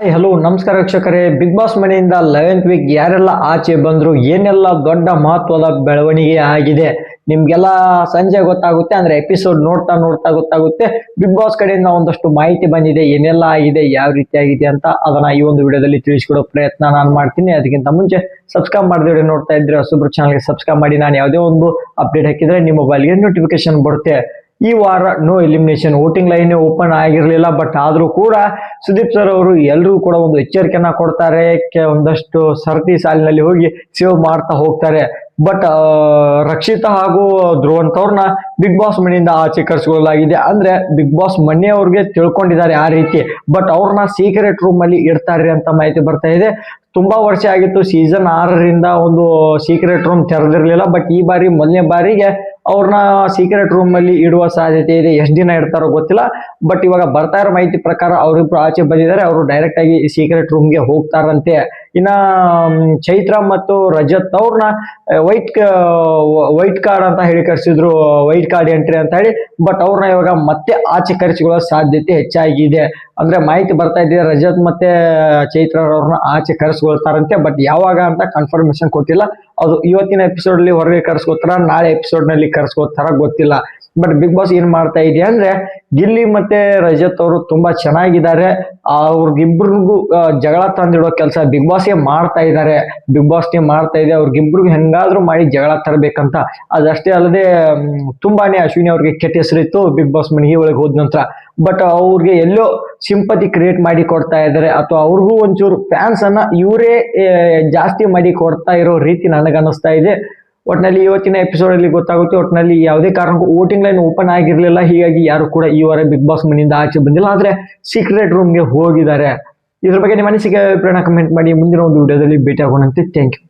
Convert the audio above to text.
Hi hello ನಮಸ್ಕಾರ ವೀಕ್ಷಕರೇ. Big Boss ಮನೆಯಿಂದ ಲೆವೆಂತ್ ವೀಕ್ ಯಾರೆಲ್ಲ ಆಚೆ ಬಂದ್ರು, ಏನೆಲ್ಲ ದೊಡ್ಡ ಮಹತ್ವದ ಬೆಳವಣಿಗೆ ಆಗಿದೆ, ನಿಮಗೆಲ್ಲ ಸಂಜೆ ಗೊತ್ತಾಗುತ್ತೆ, ಅಂದ್ರೆ ಎಪಿಸೋಡ್ ನೋಡ್ತಾ ನೋಡ್ತಾ ಗೊತ್ತಾಗುತ್ತೆ. ಬಿಗ್ ಬಾಸ್ ಕಡೆಯಿಂದ ಒಂದಷ್ಟು ಮಾಹಿತಿ ಬಂದಿದೆ, ಏನೆಲ್ಲ ಆಗಿದೆ, ಯಾವ ರೀತಿ ಆಗಿದೆ ಅಂತ ಅದನ್ನ ಈ ಒಂದು ವಿಡಿಯೋದಲ್ಲಿ ತಿಳಿಸ್ಕೊಡೋ ಪ್ರಯತ್ನ ನಾನು ಮಾಡ್ತೀನಿ. ಅದಕ್ಕಿಂತ ಮುಂಚೆ ಸಬ್ಸ್ಕ್ರೈಬ್ ಮಾಡಿದ್ರೆ ನೋಡ್ತಾ ಇದ್ರೆ, ಹೊಸಬ್ರು ಚಾನಲ್ಗೆ ಸಬ್ಸ್ಕ್ರೈಬ್ ಮಾಡಿ. ನಾನು ಯಾವುದೇ ಒಂದು ಅಪ್ಡೇಟ್ ಹಾಕಿದ್ರೆ ನಿಮ್ಮ ಮೊಬೈಲ್ಗೆ ನೋಟಿಫಿಕೇಶನ್ ಬರುತ್ತೆ. ಈ ವಾರ no elimination voting line open ಆಗಿರಲಿಲ್ಲ ಬಟ್ ಆದರೂ ಕೂಡ ಸುದೀಪ್ ಸರ್ ಅವರು ಎಲ್ಲರೂ ಕೂಡ ಒಂದು ಎಚ್ಚರಿಕೆಯನ್ನ ಕೊಡ್ತಾರೆ. ಒಂದಷ್ಟು ಸರತಿ ಸಾಲಿನಲ್ಲಿ ಹೋಗಿ ಸೇವ್ ಮಾಡ್ತಾ ಹೋಗ್ತಾರೆ. ಬಟ್ ರಕ್ಷಿತಾ ಹಾಗೂ ಧ್ರುವಂತವ್ರನ್ನ ಬಿಗ್ ಬಾಸ್ ಮನೆಯಿಂದ ಆಚೆ ಕರೆಸಿಕೊಳ್ಳಲಾಗಿದೆ. ಅಂದ್ರೆ ಬಿಗ್ ಬಾಸ್ ಮನೆಯವ್ರಿಗೆ ತಿಳ್ಕೊಂಡಿದ್ದಾರೆ ಆ ರೀತಿ. ಬಟ್ ಅವ್ರನ್ನ ಸೀಕ್ರೆಟ್ ರೂಮ್ ಅಲ್ಲಿ ಇಡ್ತಾರೆ ಅಂತ ಮಾಹಿತಿ ಬರ್ತಾ ಇದೆ. ತುಂಬಾ ವರ್ಷ ಆಗಿತ್ತು ಸೀಸನ್ ಆರರಿಂದ ಒಂದು ಸೀಕ್ರೆಟ್ ರೂಮ್ ತೆರೆದಿರಲಿಲ್ಲ. ಬಟ್ ಈ ಬಾರಿ ಮೊದಲನೇ ಬಾರಿಗೆ ಅವ್ರನ್ನ ಸೀಕ್ರೆಟ್ ರೂಮ್ ಅಲ್ಲಿ ಇಡುವ ಸಾಧ್ಯತೆ ಇದೆ. ಎಷ್ಟು ದಿನ ಇಡ್ತಾರೋ ಗೊತ್ತಿಲ್ಲ. ಬಟ್ ಇವಾಗ ಬರ್ತಾ ಇರೋ ಮಾಹಿತಿ ಪ್ರಕಾರ ಅವರಿಬ್ರು ಆಚೆ ಬಂದಿದ್ದಾರೆ. ಅವರು ಡೈರೆಕ್ಟ್ ಆಗಿ ಸೀಕ್ರೆಟ್ ರೂಮ್ಗೆ ಹೋಗ್ತಾರಂತೆ. ಇನ್ನ ಚೈತ್ರ ಮತ್ತು ರಜತ್ ಅವ್ರನ್ನ ವೈಟ್ ವೈಟ್ ಕಾರ್ಡ್ ಅಂತ ಹೇಳಿ ಕರ್ಸಿದ್ರು ವೈಟ್ ಕಾರ್ಡ್ ಎಂಟ್ರಿ ಅಂತ ಹೇಳಿ ಬಟ್ ಅವ್ರನ್ನ ಇವಾಗ ಮತ್ತೆ ಆಚೆ ಕರೆಸಿಕೊಳ್ಳೋ ಸಾಧ್ಯತೆ ಹೆಚ್ಚಾಗಿದೆ. ಅಂದ್ರೆ ಮಾಹಿತಿ ಬರ್ತಾ ಇದೆ, ರಜತ್ ಮತ್ತೆ ಚೈತ್ರ ಅವ್ರನ್ನ ಆಚೆ ಕರೆಸ್ಕೊಳ್ತಾರಂತೆ ಬಟ್ ಯಾವಾಗ ಅಂತ ಕನ್ಫರ್ಮೇಶನ್ ಕೊಟ್ಟಿಲ್ಲ. ಅದು ಇವತ್ತಿನ ಎಪಿಸೋಡ್ ಅಲ್ಲಿ ಹೊರಗೆ ಕರ್ಸ್ಕೊತಾರ ನಾಳೆ ಎಪಿಸೋಡ್ನಲ್ಲಿ ಕರ್ಸ್ಕೊತಾರ ಗೊತ್ತಿಲ್ಲ. ಬಟ್ ಬಿಗ್ ಬಾಸ್ ಏನ್ ಮಾಡ್ತಾ ಇದೆ ಅಂದ್ರೆ, ಗಿಲ್ಲಿ ಮತ್ತೆ ರಜತ್ ಅವರು ತುಂಬಾ ಚೆನ್ನಾಗಿದ್ದಾರೆ. ಅವ್ರಿಗಿಬ್ರಿಗೂ ಜಗಳ ತಂದಿಡೋ ಕೆಲಸ ಬಿಗ್ ಬಾಸ್ಗೆ ಮಾಡ್ತಾ ಇದ್ದಾರೆ. ಬಿಗ್ ಬಾಸ್ಗೆ ಮಾಡ್ತಾ ಇದೆ. ಅವ್ರಿಗಿಬ್ರಿಗೂ ಹೆಂಗಾದ್ರೂ ಮಾಡಿ ಜಗಳ ತರಬೇಕಂತ. ಅದಷ್ಟೇ ಅಲ್ಲದೆ ತುಂಬಾನೇ ಅಶ್ವಿನಿ ಅವ್ರಿಗೆ ಕೆಟ್ಟ ಹೆಸರಿತ್ತು ಬಿಗ್ ಬಾಸ್ ಮನೆಗೆ ಒಳಗೆ ಹೋದ ನಂತರ. ಬಟ್ ಅವ್ರಿಗೆ ಎಲ್ಲೋ ಸಿಂಪತಿ ಕ್ರಿಯೇಟ್ ಮಾಡಿ ಕೊಡ್ತಾ ಇದ್ದಾರೆ. ಅಥವಾ ಅವ್ರಿಗೂ ಒಂಚೂರು ಫ್ಯಾನ್ಸ್ ಅನ್ನ ಇವರೇ ಜಾಸ್ತಿ ಮಾಡಿ ಕೊಡ್ತಾ ಇರೋ ರೀತಿ ನನಗನ್ನಿಸ್ತಾ ಇದೆ. ಒಟ್ನಲ್ಲಿ ಇವತ್ತಿನ ಎಪಿಸೋಡ್ ಅಲ್ಲಿ ಗೊತ್ತಾಗುತ್ತೆ, ಒಟ್ನಲ್ಲಿ ಯಾವುದೇ ಕಾರಣಕ್ಕೂ ವೋಟಿಂಗ್ ಲೈನ್ ಓಪನ್ ಆಗಿರಲಿಲ್ಲ. ಹೀಗಾಗಿ ಯಾರು ಕೂಡ ಈ ವಾರ ಬಿಗ್ ಬಾಸ್ ಮನೆಯಿಂದ ಆಚೆ ಬಂದಿಲ್ಲ. ಆದ್ರೆ ಸೀಕ್ರೆಟ್ ರೂಮ್ಗೆ ಹೋಗಿದ್ದಾರೆ. ಇದ್ರ ಬಗ್ಗೆ ನಿಮ್ಮ ಅನಿಸಿಕೆ ಅಭಿಪ್ರಾಯ ಕಮೆಂಟ್ ಮಾಡಿ. ಮುಂದಿನ ಒಂದು ವಿಡಿಯೋದಲ್ಲಿ ಭೇಟಿ ಆಗೋಣಂತೆ ಥ್ಯಾಂಕ್ ಯು